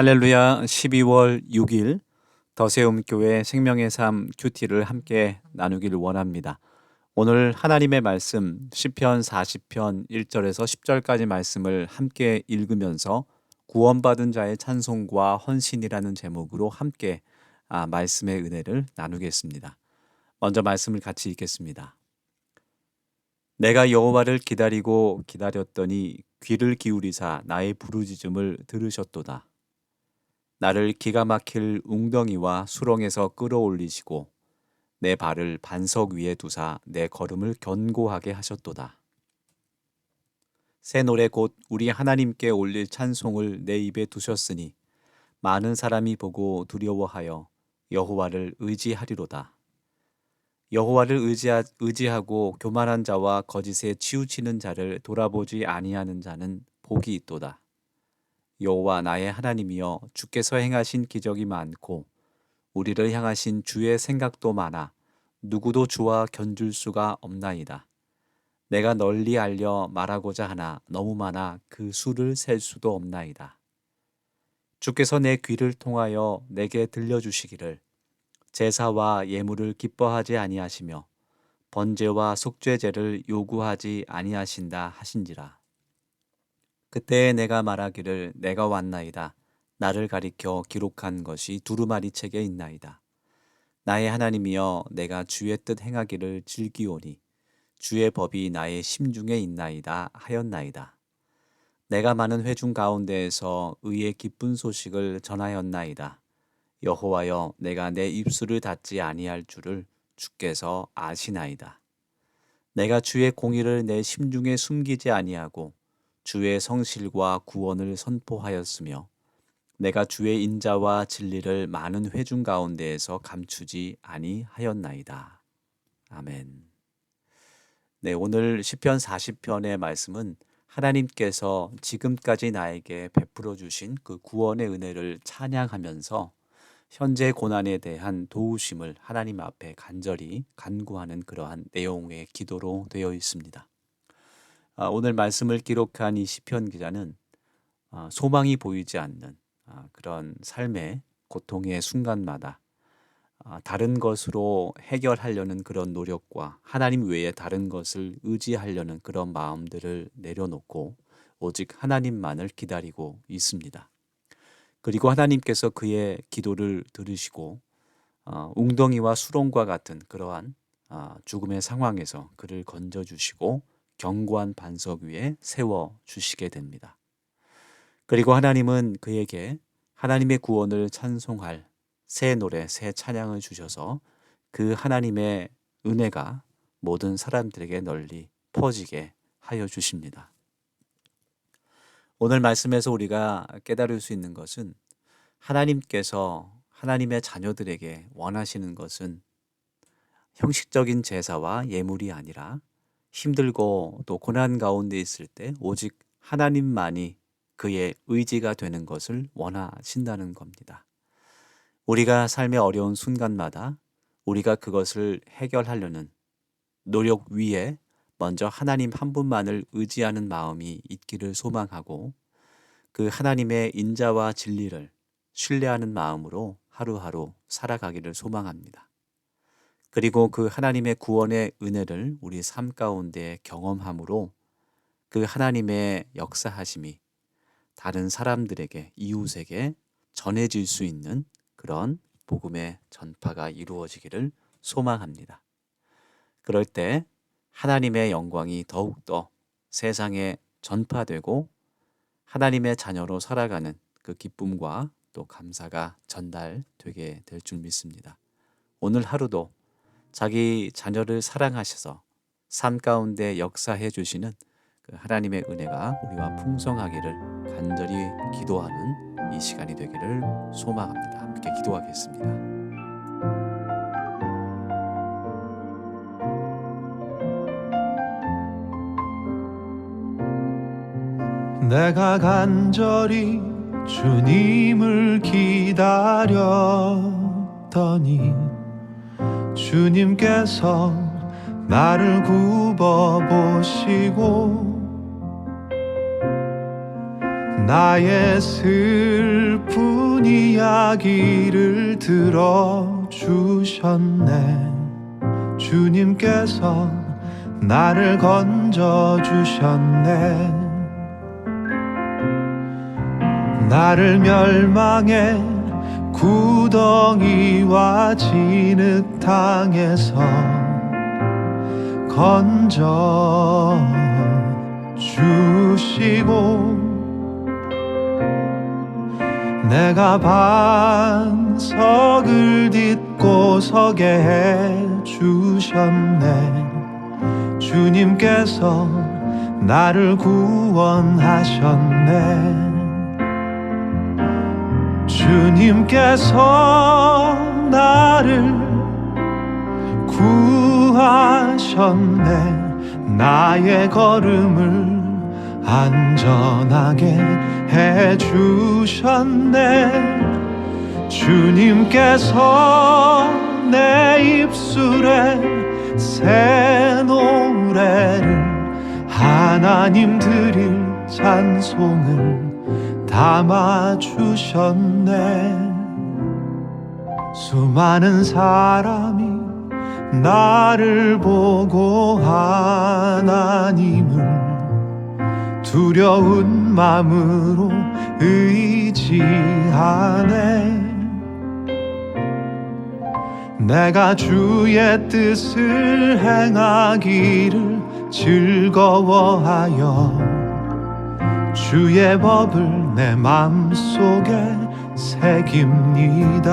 할렐루야 12월 6일 더세움교회 생명의 삶 큐티를 함께 나누기를 원합니다. 오늘 하나님의 말씀 시편 40편 1절에서 10절까지 말씀을 함께 읽으면서 구원받은 자의 찬송과 헌신이라는 제목으로 함께 아, 말씀의 은혜를 나누겠습니다. 먼저 말씀을 같이 읽겠습니다. 내가 여호와를 기다리고 기다렸더니 귀를 기울이사 나의 부르짖음을 들으셨도다. 나를 기가 막힐 웅덩이와 수렁에서 끌어올리시고 내 발을 반석 위에 두사 내 걸음을 견고하게 하셨도다. 새 노래 곧 우리 하나님께 올릴 찬송을 내 입에 두셨으니 많은 사람이 보고 두려워하여 여호와를 의지하리로다. 여호와를 의지하, 의지하고 교만한 자와 거짓에 치우치는 자를 돌아보지 아니하는 자는 복이 있도다. 여호와 나의 하나님이여 주께서 행하신 기적이 많고 우리를 향하신 주의 생각도 많아 누구도 주와 견줄 수가 없나이다. 내가 널리 알려 말하고자 하나 너무 많아 그 수를 셀 수도 없나이다. 주께서 내 귀를 통하여 내게 들려주시기를 제사와 예물을 기뻐하지 아니하시며 번제와 속죄제를 요구하지 아니하신다 하신지라. 그때 내가 말하기를 내가 왔나이다. 나를 가리켜 기록한 것이 두루마리 책에 있나이다. 나의 하나님이여 내가 주의 뜻 행하기를 즐기오니 주의 법이 나의 심중에 있나이다 하였나이다. 내가 많은 회중 가운데에서 의의 기쁜 소식을 전하였나이다. 여호와여 내가 내 입술을 닫지 아니할 줄을 주께서 아시나이다. 내가 주의 공의를 내 심중에 숨기지 아니하고 주의 성실과 구원을 선포하였으며 내가 주의 인자와 진리를 많은 회중 가운데에서 감추지 아니하였나이다. 아멘. 네, 오늘 시편 40편의 말씀은 하나님께서 지금까지 나에게 베풀어 주신 그 구원의 은혜를 찬양하면서 현재 고난에 대한 도우심을 하나님 앞에 간절히 간구하는 그러한 내용의 기도로 되어 있습니다. 아, 오늘 말씀을 기록한 이 시편 기자는 아, 소망이 보이지 않는 아, 그런 삶의 고통의 순간마다 다른 것으로 해결하려는 그런 노력과 하나님 외에 다른 것을 의지하려는 그런 마음들을 내려놓고 오직 하나님만을 기다리고 있습니다. 그리고 하나님께서 그의 기도를 들으시고 웅덩이와 수렁과 같은 그러한 죽음의 상황에서 그를 건져 주시고 견고한 반석 위에 세워 주시게 됩니다. 그리고 하나님은 그에게 하나님의 구원을 찬송할 새 노래, 새 찬양을 주셔서 그 하나님의 은혜가 모든 사람들에게 널리 퍼지게 하여 주십니다. 오늘 말씀에서 우리가 깨달을 수 있는 것은 하나님께서 하나님의 자녀들에게 원하시는 것은 형식적인 제사와 예물이 아니라 힘들고 또 고난 가운데 있을 때 오직 하나님만이 그의 의지가 되는 것을 원하신다는 겁니다. 우리가 삶의 어려운 순간마다 우리가 그것을 해결하려는 노력 위에 먼저 하나님 한 분만을 의지하는 마음이 있기를 소망하고 그 하나님의 인자와 진리를 신뢰하는 마음으로 하루하루 살아가기를 소망합니다. 그리고 그 하나님의 구원의 은혜를 우리 삶 가운데 경험함으로 그 하나님의 역사하심이 다른 사람들에게 이웃에게 전해질 수 있는 그런 복음의 전파가 이루어지기를 소망합니다. 그럴 때 하나님의 영광이 더욱더 세상에 전파되고 하나님의 자녀로 살아가는 그 기쁨과 또 감사가 전달되게 될 줄 믿습니다. 오늘 하루도 자기 자녀를 사랑하셔서 삶 가운데 역사해 주시는 그 하나님의 은혜가 우리와 풍성하기를 간절히 기도하는 이 시간이 되기를 소망합니다. 함께 기도하겠습니다. 내가 간절히 주님을 기다렸더니 주님께서 나를 굽어 보시고 나의 슬픈 이야기를 들어 주셨네. 주님께서 나를 건져 주셨네. 나를 멸망의 구덩이와 진흙탕에서 건져 주시고 내가 반석을 딛고 서게 해 주셨네. 주님께서 나를 구원하셨네 주님께서 나를 구하셨네. 나의 걸음을 안전하게 해주셨네. 주님께서 내 입술에 새 노래를 하나님 드릴 찬송을 담아주셨네. 수많은 사람이 나를 보고 하나님을 두려운 마음으로 의지하네. 내가 주의 뜻을 행하기를 즐거워하여 주의 법을 내 맘속에 새깁니다